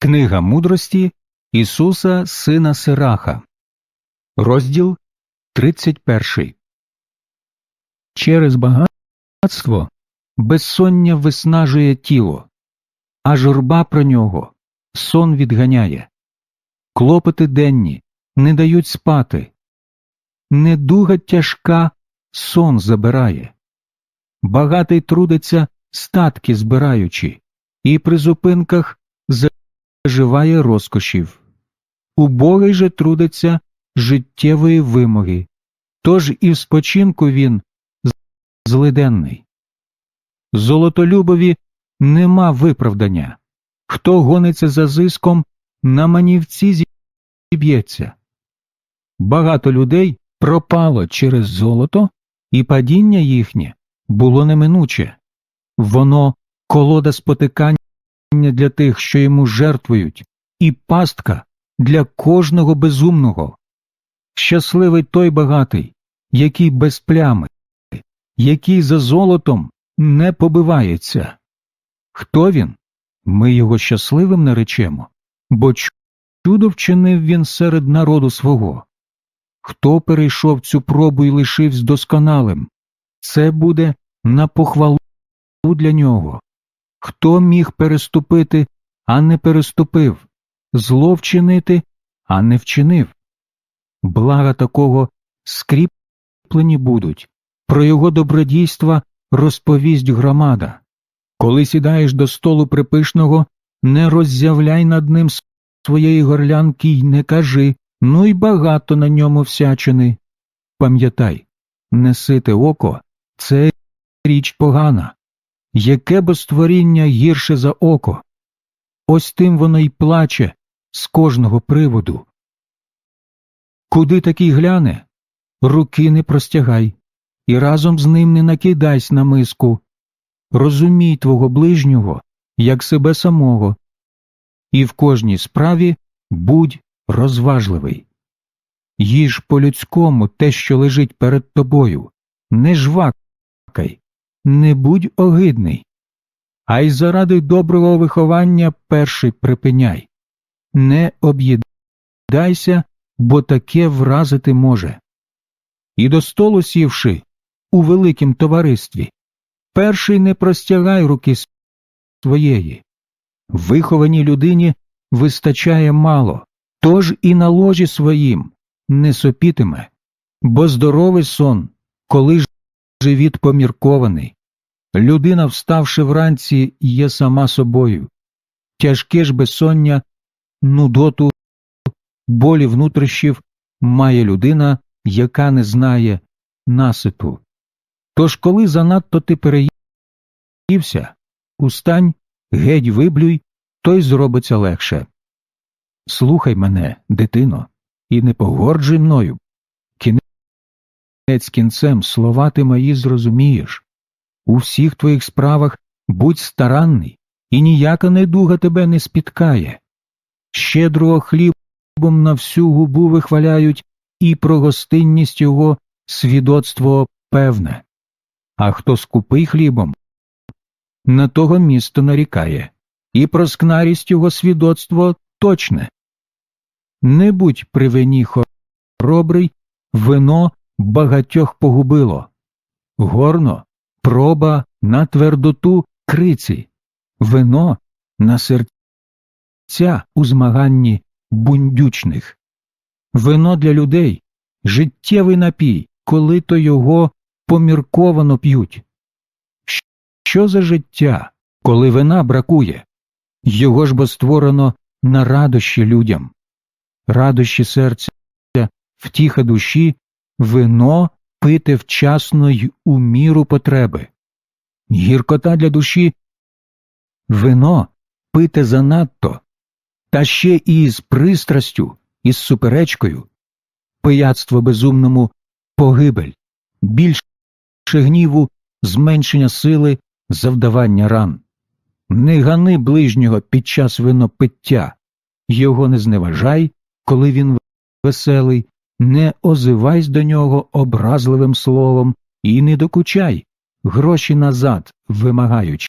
Книга мудрості Ісуса Сина Сираха, розділ 31. Через багатство безсоння виснажує тіло, а журба про нього сон відганяє. Клопоти денні не дають спати, недуга тяжка сон забирає. Багатий трудиться статки збираючи, і при зупинках заживає розкошів. Убогий же трудиться життєвої вимоги, тож і в спочинку він злиденний. Золотолюбові нема виправдання. Хто гониться за зиском, на манівці зіб'ється. Багато людей пропало через золото, і падіння їхнє було неминуче. Воно колода спотикання для тих, що йому жертвують, і пастка для кожного безумного. Щасливий той багатий, який без плями, який за золотом не побивається. Хто він? Ми його щасливим наречемо, бо чудо вчинив він серед народу свого. Хто перейшов цю пробу і лишився досконалим, це буде на похвалу для нього. Хто міг переступити, а не переступив, зло вчинити, а не вчинив? Блага такого скріплені будуть, про його добродійства розповість громада. Коли сідаєш до столу припишного, не роззявляй над ним своєї горлянки й не кажи ну й багато на ньому всячини. Пам'ятай, несите око це річ погана. Яке бо створіння гірше за око? Ось тим воно й плаче з кожного приводу. Куди такий гляне, руки не простягай, і разом з ним не накидайсь на миску. Розумій твого ближнього, як себе самого, і в кожній справі будь розважливий. Їж по людському те, що лежить перед тобою, не жвакай, не будь огидний, а й заради доброго виховання перший припиняй. Не об'їдайся, бо таке вразити може. І до столу сівши у великім товаристві, перший не простягай руки своєї. Вихованій людині вистачає мало, тож і на ложі своїм не сопітиме, бо здоровий сон, коли ж живіт поміркований. Людина, вставши вранці, є сама собою. Тяжке ж безсоння, нудоту, болі внутрішнів має людина, яка не знає насипу. Тож, коли занадто ти переївся, устань, геть виблюй, то й зробиться легше. Слухай мене, дитино, і не погорджуй мною. Кінець кінцем слова ти мої зрозумієш. У всіх твоїх справах будь старанний, і ніяка недуга тебе не спіткає. Щедрого хлібом на всю губу вихваляють, і про гостинність його свідоцтво певне. А хто скупий хлібом, на того місто нарікає, і про скнарість його свідоцтво точне. Не будь при вині хоробрий, вино багатьох погубило. Горно проба на твердоту криці, вино на серця у змаганні бундючних. Вино для людей життєвий напій, коли то його помірковано п'ють. Що за життя, коли вина бракує? Його ж бо створено на радощі людям, радощі серця, втіха душі, вино пити вчасно й у міру потреби. Гіркота для душі. Вино пити занадто, та ще і з пристрастю, і з суперечкою, пияцтво безумному погибель, більше гніву, зменшення сили, завдавання ран. Не гани ближнього під час винопиття, його не зневажай, коли він веселий, не озивайсь до нього образливим словом і не докучай, гроші назад вимагаючи.